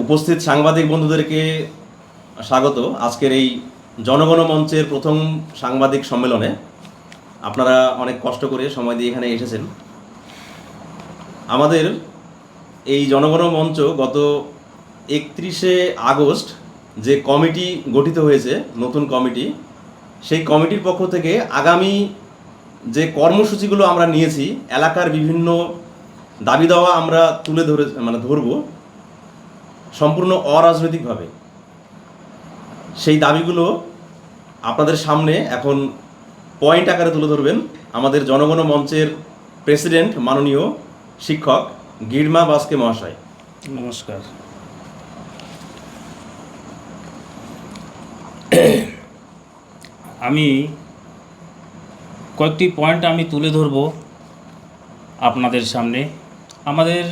উপস্থিত সাংবাদিক বন্ধুদেরকে স্বাগত। আজকের এই জনগণ মঞ্চের প্রথম সাংবাদিক সম্মেলনে আপনারা অনেক কষ্ট করে সময় দিয়ে এখানে এসেছেন। আমাদের এই জনগণ মঞ্চ গত একত্রিশে আগস্ট যে কমিটি গঠিত হয়েছে, নতুন কমিটি, সেই কমিটির পক্ষ থেকে আগামী যে কর্মসূচিগুলো আমরা নিয়েছি, এলাকার বিভিন্ন দাবি দেওয়া আমরা তুলে ধরে মানে ধরবো। সম্পূর্ণ অরাজনৈতিকভাবে। সেই দাবিগুলো আপনাদের সামনে এখন পয়েন্ট আকারে তুলে ধরবেন আমাদের জনগণ মঞ্চের প্রেসিডেন্ট, মাননীয় শিক্ষক গিরমা বাসকে মহাশয়। নমস্কার। আমি কয়েকটি পয়েন্ট আমি তুলে ধরব আপনাদের সামনে। আমাদের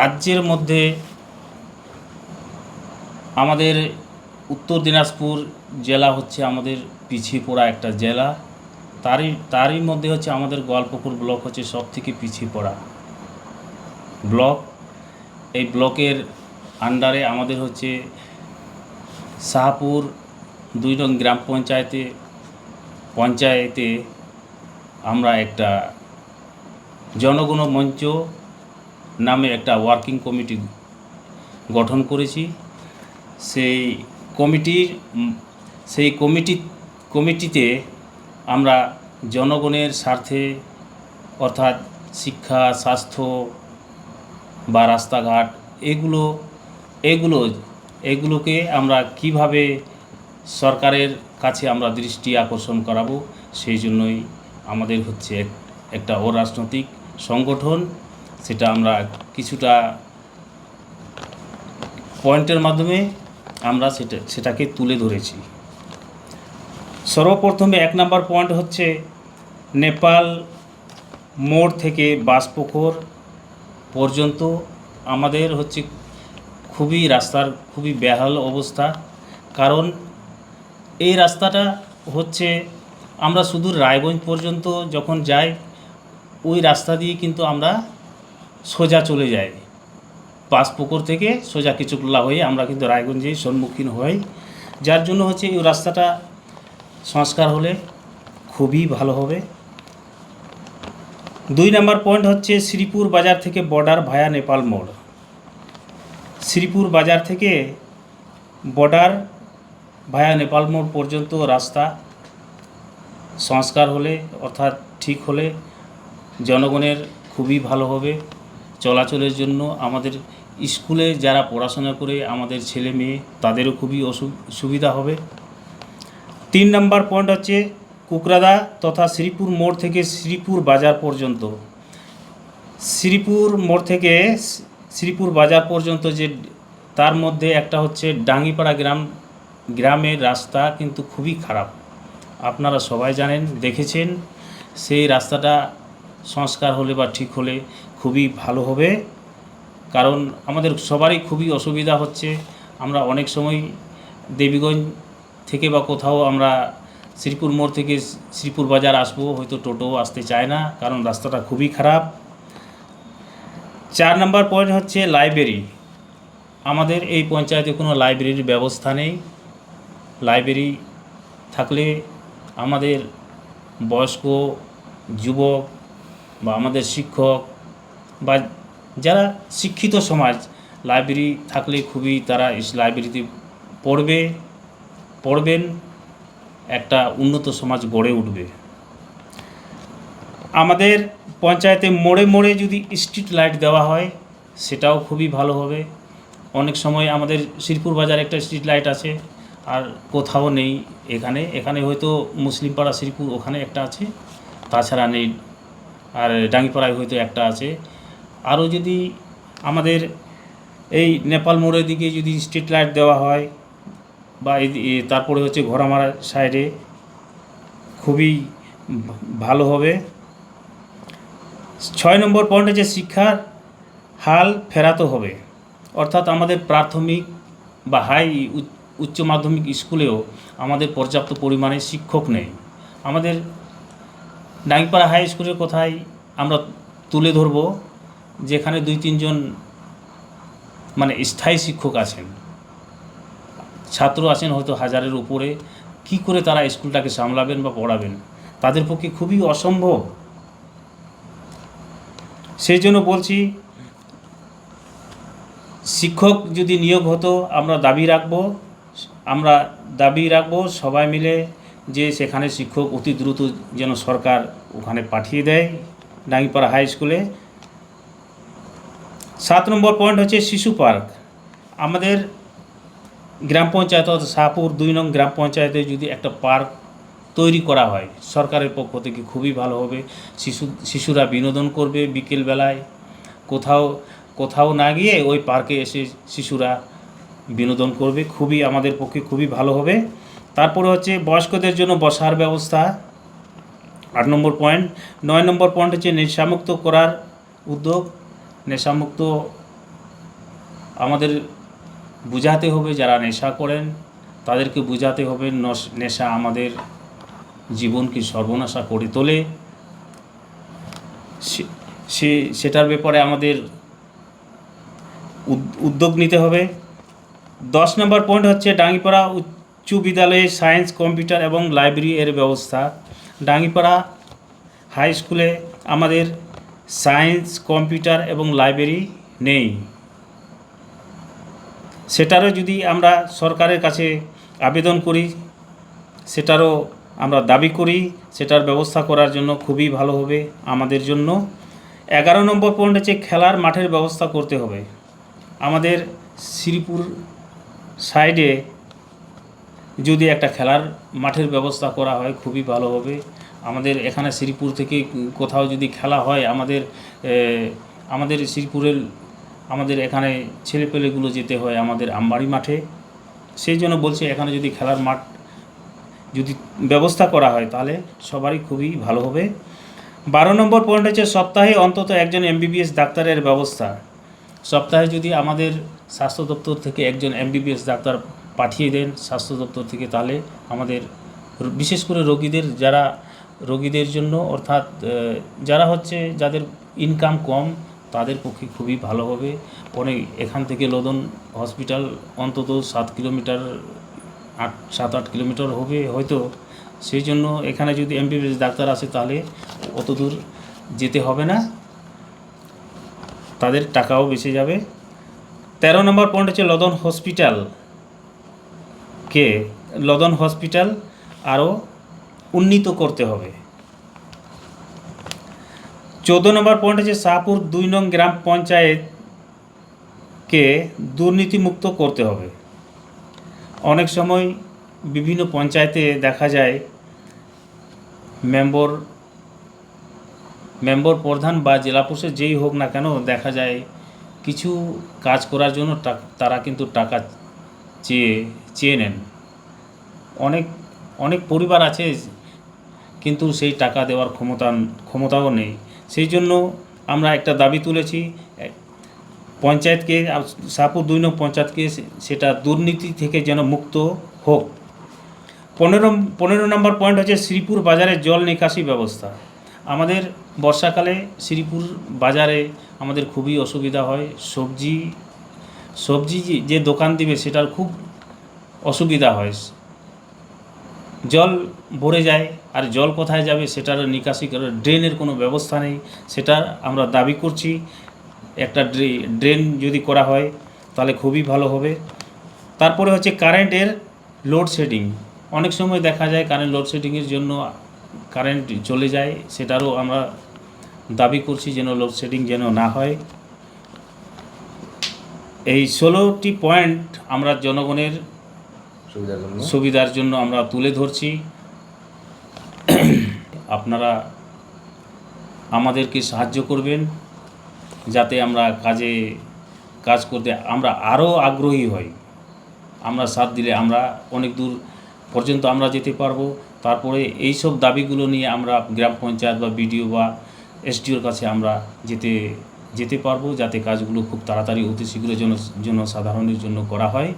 রাজ্যের মধ্যে আমাদের উত্তর দিনাজপুর জেলা হচ্ছে আমাদের পিছিয়ে পড়া একটা জেলা। তারই তারই মধ্যে হচ্ছে আমাদের গোয়ালপুকুর ব্লক হচ্ছে সব থেকে পিছিয়ে পড়া। ব্লক, এই ব্লকের আন্ডারে আমাদের হচ্ছে শাহপুর, দুই নং গ্রাম পঞ্চায়েতে পঞ্চায়েতে আমরা একটা জনগণ মঞ্চ নামে একটা ওয়ার্কিং কমিটি গঠন করেছি। সেই কমিটির সেই কমিটি, কমিটিতে আমরা জনগণের স্বার্থে, অর্থাৎ শিক্ষা, স্বাস্থ্য বা রাস্তাঘাট, এগুলো এগুলো, এগুলোকে আমরা কীভাবে সরকারের কাছে আমরা দৃষ্টি আকর্ষণ করাবো, সেই জন্যই আমাদের হচ্ছে এক- একটা অরাজনৈতিক সংগঠন। সেটা আমরা কিছুটা পয়েন্টের মাধ্যমে আমরা সেটা, সেটাকে তুলে ধরেছি। সর্বপ্রথমে এক নম্বর পয়েন্ট হচ্ছে নেপাল মোড় থেকে বাসপুকুর পর্যন্ত আমাদের হচ্ছে খুবই রাস্তার খুবই বেহাল অবস্থা। কারণ এই রাস্তাটা হচ্ছে আমরা শুধু রায়গঞ্জ পর্যন্ত যখন যাই, ওই রাস্তা দিয়ে কিন্তু আমরা সোজা চলে যাই। পাঁচপুকুর থেকে সোজা কিছুকলা হয়ে আমরা কিন্তু রায়গঞ্জেই সম্মুখীন হই। যার জন্য হচ্ছে এই রাস্তাটা সংস্কার হলে খুবই ভালো হবে। দুই নম্বর পয়েন্ট হচ্ছে শ্রীপুর বাজার থেকে বর্ডার ভায়া নেপাল মোড়। শ্রীপুর বাজার থেকে বর্ডার ভায়া নেপাল মোড় পর্যন্ত রাস্তা সংস্কার হলে অর্থাৎ ঠিক হলে জনগণের খুবই ভালো হবে। চলাচলের জন্য আমাদের স্কুলে যারা পড়াশোনা করে আমাদের ছেলে মেয়ে, তাদেরও খুবই অসু- সুবিধা হবে। তিন নম্বর পয়েন্ট হচ্ছে কুকরাদা তথা শ্রীপুর মোড় থেকে শ্রীপুর বাজার পর্যন্ত। শ্রীপুর মোড় থেকে শ্রীপুর বাজার পর্যন্ত যে তার মধ্যে একটা হচ্ছে ডাঙ্গিপাড়া গ্রাম। গ্রামের রাস্তা কিন্তু খুবই খারাপ। আপনারা সবাই জানেন, দেখেছেন। সেই রাস্তাটা সংস্কার হলে বা ঠিক হলে খুবই ভালো হবে। কারণ আমাদের সবারই খুবই অসুবিধা হচ্ছে। আমরা অনেক সময় দেবীগঞ্জ থেকে বা কোথাও আমরা শ্রীপুর মোড় থেকে শ্রীপুর বাজার আসব, হয়তো টোটো আসতে চায় না, কারণ রাস্তাটা খুবই খারাপ। চার নম্বর পয়েন্ট হচ্ছে লাইব্রেরি। আমাদের এই পঞ্চায়েতে কোনো লাইব্রেরির ব্যবস্থা নেই। লাইব্রেরি থাকলে আমাদের বয়স্ক, যুবক বা আমাদের শিক্ষক বা যারা শিক্ষিত সমাজ লাইব্রেরি থাকলে খুবই তারা লাইব্রেরিতে পড়বে, পড়বেন, একটা উন্নত সমাজ গড়ে উঠবে। আমাদের পঞ্চায়েতে মোড়ে মোড়ে যদি স্ট্রিট লাইট দেওয়া হয়, সেটাও খুবই ভালো হবে। অনেক সময় আমাদের শ্রীপুর বাজার একটা স্ট্রিট লাইট আছে, আর কোথাও নেই এখানে। এখানে হয়তো মুসলিম পাড়া শ্রীপুর ওখানে একটা আছে, তাছাড়া নেই। আর ডাঙ্গিপাড়ায় হয়তো একটা আছে। আরও যদি আমাদের এই নেপাল মোড়ের দিকে যদি স্ট্রিট লাইট দেওয়া হয় বা তারপরে হচ্ছে ঘোড়ামারা সাইডে খুবই ভালো হবে। ছয় নম্বর পয়েন্ট হচ্ছে শিক্ষার হাল ফেরাতে হবে। অর্থাৎ আমাদের প্রাথমিক বা হাই উচ্চ মাধ্যমিক স্কুলেও আমাদের পর্যাপ্ত পরিমাণে শিক্ষক নেই। আমাদের ডাঙ্গিপাড়া হাই স্কুলের কথাই আমরা তুলে ধরব। যেখানে দুই তিনজন মানে স্থায়ী শিক্ষক আছেন, ছাত্র আছেন হয়তো হাজারের উপরে, কি করে তারা স্কুলটাকে সামলাবেন বা পড়াবেন, তাদের পক্ষে খুবই অসম্ভব। সেই জন্য বলছি, শিক্ষক যদি নিয়োগ হতো, আমরা দাবি রাখব, আমরা দাবি রাখব সবাই মিলে যে সেখানে শিক্ষক অতি দ্রুত যেন সরকার ওখানে পাঠিয়ে দেয়, ডাঙ্গিপাড়া হাই স্কুলে। সাত নম্বর পয়েন্ট হচ্ছে শিশু পার্ক। আমাদের গ্রাম পঞ্চায়েত অর্থাৎ শাহপুর দুই নং গ্রাম পঞ্চায়েতে যদি একটা পার্ক তৈরি করা হয়, সরকারের পক্ষ থেকে খুবই ভালো হবে। শিশু, শিশুরা বিনোদন করবে বিকেলবেলায়। কোথাও কোথাও না গিয়ে ওই পার্কে এসে শিশুরা বিনোদন করবে। খুবই আমাদের পক্ষে খুবই ভালো হবে। তারপরে হচ্ছে বয়স্কদের জন্য বসার ব্যবস্থা। আট নম্বর পয়েন্ট নয় নম্বর পয়েন্ট হচ্ছে নেশামুক্ত করার উদ্যোগ। নেশামুক্ত আমাদের বুঝাতে হবে যারা নেশা করেন, তাদেরকে বুঝাতে হবে নশ- আমাদের জীবনকে সর্বনাশা করে তোলে। সে- সে, সেটার ব্যাপারে আমাদের উদ্যোগ নিতে হবে। দশ নম্বর পয়েন্ট হচ্ছে ডাঙ্গিপাড়া উচ্চ বিদ্যালয়ে সায়েন্স, কম্পিউটার এবং লাইব্রেরি এর ব্যবস্থা। ডাঙ্গিপাড়া হাই স্কুলে আমাদের সায়েন্স, কম্পিউটার এবং লাইব্রেরি নেই। সেটারও যদি আমরা সরকারের কাছে আবেদন করি, সেটারও আমরা দাবি করি, সেটার ব্যবস্থা করার জন্য খুবই ভালো হবে আমাদের জন্য। এগারো নম্বর পয়েন্ট হচ্ছে খেলার মাঠের ব্যবস্থা করতে হবে। আমাদের শ্রীপুর সাইডে যদি একটা খেলার মাঠের ব্যবস্থা করা হয়, খুবই ভালো হবে। আমাদের এখানে শ্রীপুর থেকে কোথাও যদি খেলা হয়, আমাদের আমাদের শ্রীপুরের, আমাদের এখানে ছেলেপেলেগুলো যেতে হয় আমাদের আমবাড়ি মাঠে। সেই জন্য বলছি এখানে যদি খেলার মাঠ যদি ব্যবস্থা করা হয় তাহলে সবারই খুবই ভালো হবে। বারো নম্বর পয়েন্ট হচ্ছে সপ্তাহে অন্তত একজন এমবিবিএস ডাক্তারের ব্যবস্থা। সপ্তাহে যদি আমাদের স্বাস্থ্য দপ্তর থেকে একজন এমবিবিএস ডাক্তার পাঠিয়ে দেন স্বাস্থ্য দপ্তর থেকে, তাহলে আমাদের বিশেষ করে রোগীদের যারা রোগীদের জন্য, অর্থাৎ যারা হচ্ছে যাদের ইনকাম কম, তাদের পক্ষে খুবই ভালো হবে। অনেক এখান থেকে লোদন হসপিটাল অন্তত সাত কিলোমিটার, আট, সাত, আট কিলোমিটার হবে হয়তো। সেই জন্য এখানে যদি এমবিবিএস ডাক্তার আসে তাহলে অত দূর যেতে হবে না। তাদের টাকাও বেঁচে যাবে। তেরো নম্বর পয়েন্ট হচ্ছে লদন হসপিটাল কে, লদন হসপিটাল আরও উন্নীত করতে হবে। চোদ্দ নম্বর পয়েন্ট হচ্ছে শাহপুর দুই নং গ্রাম পঞ্চায়েতকে দুর্নীতিমুক্ত করতে হবে। অনেক সময় বিভিন্ন পঞ্চায়েতে দেখা যায়, মেম্বর মেম্বর প্রধান বা জেলা পরিষদ যেই হোক না কেন দেখা যায় কিছু কাজ করার জন্য তারা কিন্তু টাকা চেয়ে চেয়ে নেন। অনেক অনেক পরিবার আছে কিন্তু সেই টাকা দেওয়ার ক্ষমতা, ক্ষমতাও নেই। সেই জন্য আমরা একটা দাবি তুলেছি, পঞ্চায়েতকে শাহপুর দুই নং পঞ্চায়েতকে সেটা দুর্নীতি থেকে যেন মুক্ত হোক। পনেরো পনেরো নম্বর পয়েন্ট হচ্ছে শ্রীপুর বাজারে জল নিকাশি ব্যবস্থা। আমাদের বর্ষাকালে শ্রীপুর বাজারে আমাদের খুবই অসুবিধা হয়। সবজি সবজি যে দোকান দিবে সেটার খুব অসুবিধা হয়। জল ভরে যায় আর জল কোথায় যাবে সেটার নিকাশি ড্রেনের কোনো ব্যবস্থা নেই। সেটা আমরা দাবি করছি। একটা ড্রেন যদি করা হয় তাহলে খুবই ভালো হবে। তারপরে হচ্ছে কারেন্টের লোডশেডিং অনেক সময় দেখা যায় কারেন্ট লোডশেডিংয়ের জন্য কারেন্ট চলে যায়। সেটারও আমরা দাবি করছি যেন লোডশেডিং যেন না হয়। এই ষোলোটি পয়েন্ট আমরা জনগণের সুবিধার জন্য? আমরা তুলে ধরছি। আপনারা আমাদেরকে সাহায্য করবেন যাতে আমরা কাজে, কাজ করতে আমরা আরও আগ্রহী হই। আমরা সাথ দিলে আমরা অনেক দূর পর্যন্ত আমরা যেতে পারব। তারপরে এই সব দাবিগুলো নিয়ে আমরা গ্রাম পঞ্চায়েত বা বিডিও বা এসডিওর কাছে আমরা যেতে যেতে পারব যাতে কাজগুলো খুব তাড়াতাড়ি অতি শীঘ্র জন জনসাধারণের জন্য করা হয়।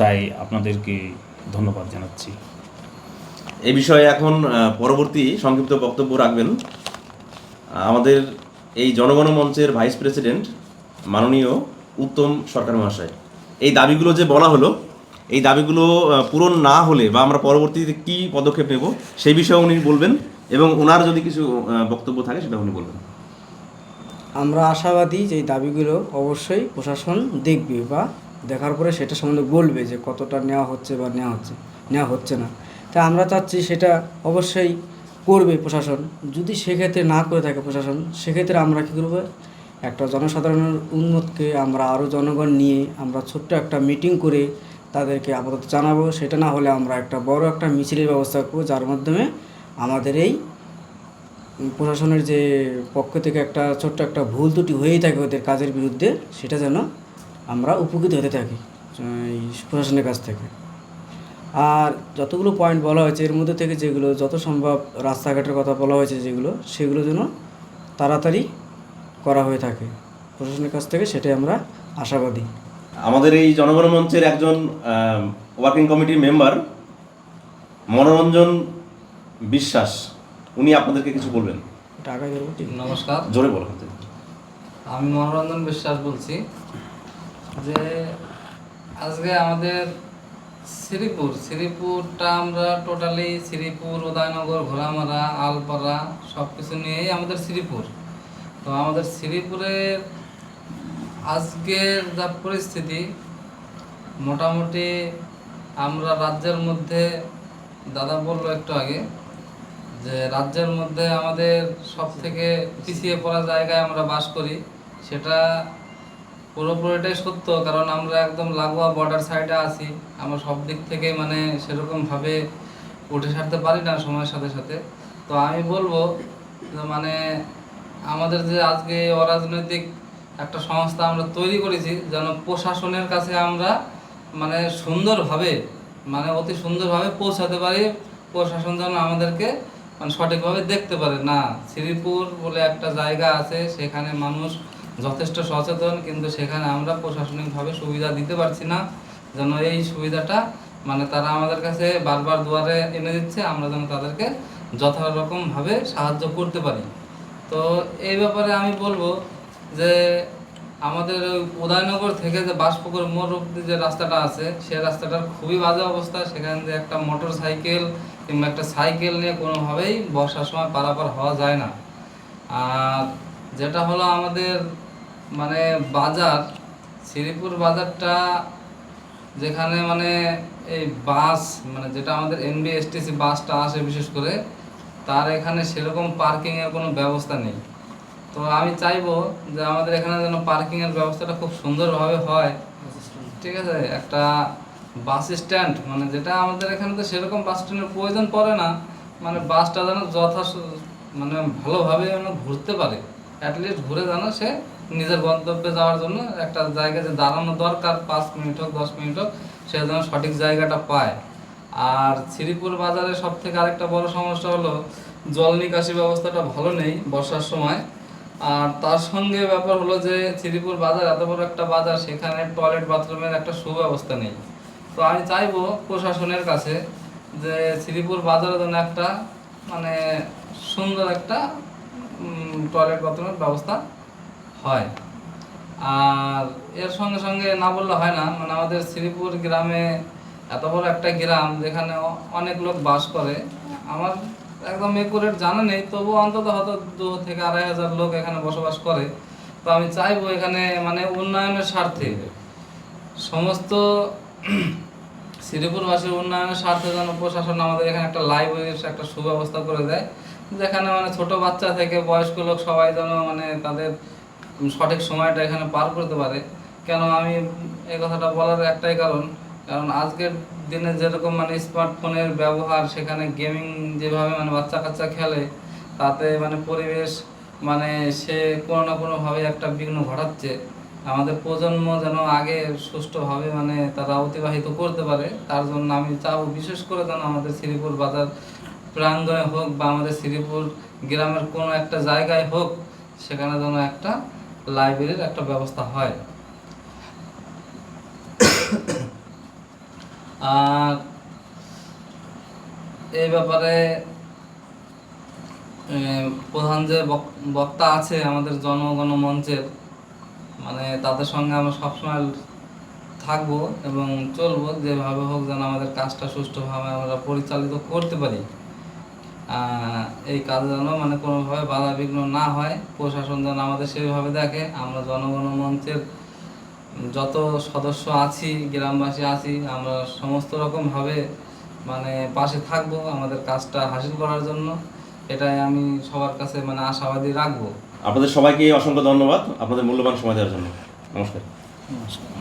তাই আপনাদেরকে ধন্যবাদ জানাচ্ছি। এ বিষয়ে এখন পরবর্তী সংক্ষিপ্ত বক্তব্য রাখবেন। আমাদের এই জনগণ মঞ্চের ভাইস প্রেসিডেন্ট মাননীয় উত্তম সরকার মহাশয়। এই দাবিগুলো যে বলা হলো এই দাবিগুলো পূরণ না হলে বা আমরা পরবর্তীতে কি পদক্ষেপ নেব সেই বিষয়ে উনি বলবেন এবং ওনার যদি কিছু বক্তব্য থাকে সেটা উনি বলবেন। আমরা আশাবাদী যে এই দাবিগুলো অবশ্যই প্রশাসন দেখবে বা দেখার পরে সেটা সম্বন্ধে বলবে যে কতটা নেওয়া হচ্ছে বা নেওয়া হচ্ছে নেওয়া হচ্ছে না। তা আমরা চাচ্ছি সেটা অবশ্যই করবে প্রশাসন। যদি সেক্ষেত্রে না করে থাকে প্রশাসন, সেক্ষেত্রে আমরা কী করব? একটা জনসাধারণের উন্মতকে আমরা আরও জনগণ নিয়ে আমরা ছোট্ট একটা মিটিং করে তাদেরকে আপাতত জানাব। সেটা না হলে আমরা একটা বড় একটা মিছিলের ব্যবস্থা করব, যার মাধ্যমে আমাদের এই প্রশাসনের যে পক্ষ থেকে একটা ছোট্ট একটা ভুল ত্রুটি হয়েই থাকে ওদের কাজের বিরুদ্ধে, সেটা যেন আমরা উপকৃত হতে থাকি এই প্রশাসনের কাছ থেকে। আর যতগুলো পয়েন্ট বলা হয়েছে এর মধ্যে থেকে যেগুলো যত সম্ভব রাস্তাঘাটের কথা বলা হয়েছে যেগুলো সেগুলো যেন তাড়াতাড়ি করা হয়ে থাকে। প্রশাসনের কাছ থেকে সেটাই আমরা আশাবাদী। আমাদের এই জনগণ মঞ্চের একজন ওয়ার্কিং কমিটির মেম্বার মনোরঞ্জন বিশ্বাস উনি আপনাদেরকে কিছু বলবেন। নমস্কার। জোরে বলুন। আমি মনোরঞ্জন বিশ্বাস বলছি। যে আজকে আমাদের শ্রীপুর, শ্রীপুরটা আমরা টোটালি শ্রীপুর, উদয়নগর, ঘোড়ামারা, আলপাড়া সব কিছু নিয়েই আমাদের শ্রীপুর। তো আমাদের শ্রীপুরের আজকের যা পরিস্থিতি, মোটামুটি আমরা রাজ্যের মধ্যে, দাদা বলল একটু আগে, যে রাজ্যের মধ্যে আমাদের সব থেকে পিছিয়ে পড়া জায়গায় আমরা বাস করি, সেটা পুরোপুরিটাই সত্য, কারণ আমরা একদম লাগোয়া বর্ডার সাইডে আছি। আমরা সব দিক থেকে মানে সেরকমভাবে উঠে সারতে পারি না সময়ের সাথে সাথে। তো আমি বলব মানে আমাদের যে আজকে অরাজনৈতিক একটা সংস্থা আমরা তৈরি করেছি, যেন প্রশাসনের কাছে আমরা মানে সুন্দরভাবে মানে অতি সুন্দরভাবে পৌঁছাতে পারি, প্রশাসন যেন আমাদেরকে মানে সঠিকভাবে দেখতে পারে। না, শ্রীপুর বলে একটা জায়গা আছে, সেখানে মানুষ যথেষ্ট সচেতন, কিন্তু সেখানে আমরা প্রশাসনিকভাবে সুবিধা দিতে পারছি না। যেন এই সুবিধাটা মানে তারা আমাদের কাছে বারবার দুয়ারে এনে দিচ্ছে, আমরা যেন তাদেরকে যথারকমভাবে সাহায্য করতে পারি। তো এই ব্যাপারে আমি বলব যে, আমাদের উদয়নগর থেকে যে বাসপুকুর মোড় অব্দি যে রাস্তাটা আছে সেই রাস্তাটার খুবই বাজে অবস্থা। সেখান দিয়ে একটা মোটর সাইকেল কিংবা একটা সাইকেল নিয়ে কোনোভাবেই বর্ষার সময় পারাপার হওয়া যায় না। আর যেটা হলো আমাদের মানে বাজার, শ্রীপুর বাজারটা যেখানে মানে এই বাস মানে যেটা আমাদের এনবি এসটিসি বাসটা আসে বিশেষ করে, তার এখানে সেরকম পার্কিংয়ের কোনো ব্যবস্থা নেই। তো আমি চাইব যে আমাদের এখানে যেন পার্কিংয়ের ব্যবস্থাটা খুব সুন্দরভাবে হয়। ঠিক আছে? একটা বাস স্ট্যান্ড মানে যেটা আমাদের এখানে তো সেরকম বাস স্ট্যান্ডের প্রয়োজন পড়ে না। মানে বাসটা যেন যথা মানে ভালোভাবে যেন ঘুরতে পারে। অ্যাটলিস্ট ঘুরে যেন সে নিজের গন্তব্যে যাওয়ার জন্য একটা জায়গায় যে দাঁড়ানো দরকার, পাঁচ মিনিট হোক, দশ মিনিট হোক, সে যেন সঠিক জায়গাটা পায়। আর শ্রীপুর বাজারে সব থেকে আরেকটা বড় সমস্যা হলো, জল নিকাশি ব্যবস্থাটা ভালো নেই বর্ষার সময়। আর তার সঙ্গে ব্যাপার হলো যে শ্রীপুর বাজার এত বড় একটা বাজার, সেখানে টয়লেট বাথরুমের একটা সুব্যবস্থা নেই। তো আমি চাইব প্রশাসনের কাছে যে শ্রীপুর বাজারের জন্য একটা মানে সুন্দর একটা টয়লেট বাথরুমের ব্যবস্থা হয়। আর এর সঙ্গে সঙ্গে না বললে হয় না মানে আমাদের শ্রীপুর গ্রামে এত বড় একটা গ্রাম যেখানে অনেক লোক বাস করে। আমার একদম একুরেট জানা নেই, তবু অন্তত হয়তো দু থেকে আড়াই হাজার লোক এখানে বসবাস করে। তো আমি চাইব এখানে মানে উন্নয়নের স্বার্থে সমস্ত শ্রীপুরবাসীর উন্নয়নের স্বার্থে যেন প্রশাসন আমাদের এখানে একটা লাইব্রেরির একটা সুব্যবস্থা করে দেয়, যেখানে মানে ছোট বাচ্চা থেকে বয়স্ক লোক সবাই যেন মানে তাদের সঠিক সময়টা এখানে পার করতে পারে। কেন আমি এই কথাটা বলার একটাই কারণ কারণ আজকের দিনে যেরকম মানে স্মার্টফোনের ব্যবহার, সেখানে গেমিং যেভাবে মানে বাচ্চা কাচ্চা খেলে, তাতে মানে পরিবেশ মানে সে কোনো না কোনোভাবে একটা বিঘ্ন ঘটাচ্ছে। আমাদের প্রজন্ম যেন আগে সুষ্ঠুভাবে মানে তারা অতিবাহিত করতে পারে, তার জন্য আমি চাবো বিশেষ করে যেন আমাদের শ্রীপুর বাজার প্রাঙ্গণে হোক বা আমাদের শ্রীপুর গ্রামের কোনো একটা জায়গায় হোক, সেখানে যেন একটা লাইব্রেরির একটা ব্যবস্থা হয় আর এই ব্যাপারে প্রধান যে বক- বক্তা আছে আমাদের জনগণ মঞ্চের মানে তাদের সঙ্গে আমরা সবসময় থাকব এবং চলবো, যেভাবে হোক যেন আমাদের কাজটা সুষ্ঠুভাবে আমরা পরিচালিত করতে পারি। এই কাজ যেন মানে কোনোভাবে বাধা বিঘ্ন না হয়। প্রশাসন যেন আমাদের সেইভাবে দেখে। আমরা জনগণ মঞ্চের যত সদস্য আছি গ্রামবাসী আছি আমরা সমস্ত রকমভাবে মানে পাশে থাকব আমাদের কাজটা হাসিল করার জন্য। এটাই আমি সবার কাছে মানে আশাবাদী রাখব। আপনাদের সবাইকে অসংখ্য ধন্যবাদ। আপনাদের মূল্যবান সময় দেওয়ার জন্য। নমস্কার নমস্কার। নমস্কার।